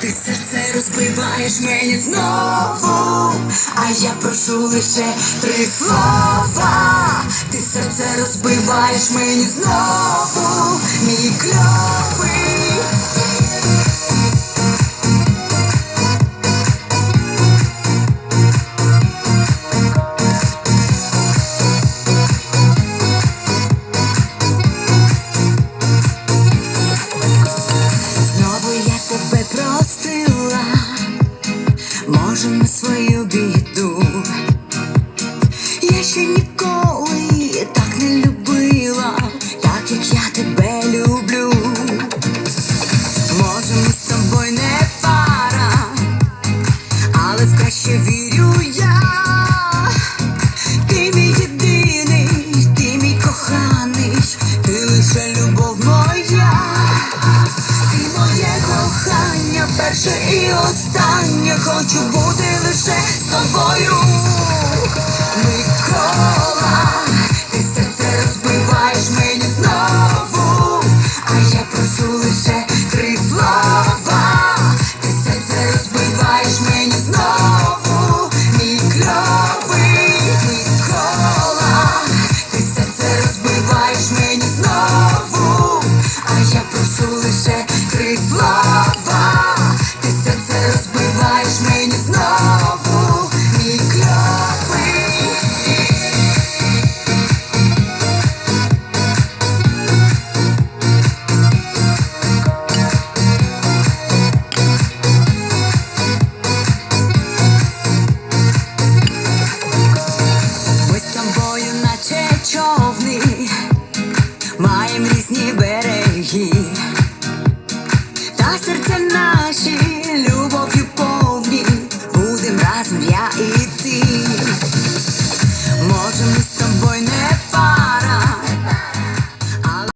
ти серце розбиваєш мені знову, а я прошу лише три слова. Ти серце розбиваєш мені знову, мій кльовий. Може на свою біду. Я ще ніколи так не любила, так як я тебе люблю. Може, ми з тобою не пара, але в краще вірю я. Перше і останнє. Хочу бути лише з тобою. Микола, ти серце розбиваєш мені знову. А я прошу лише три слова. Ти серце розбиваєш мені знову. Мій кльовий Микола Ти серце розбиваєш мені знову. А я прошу лише три слова Маємо різні береги, та серця наші любов'ю повні, будем разом я і ти.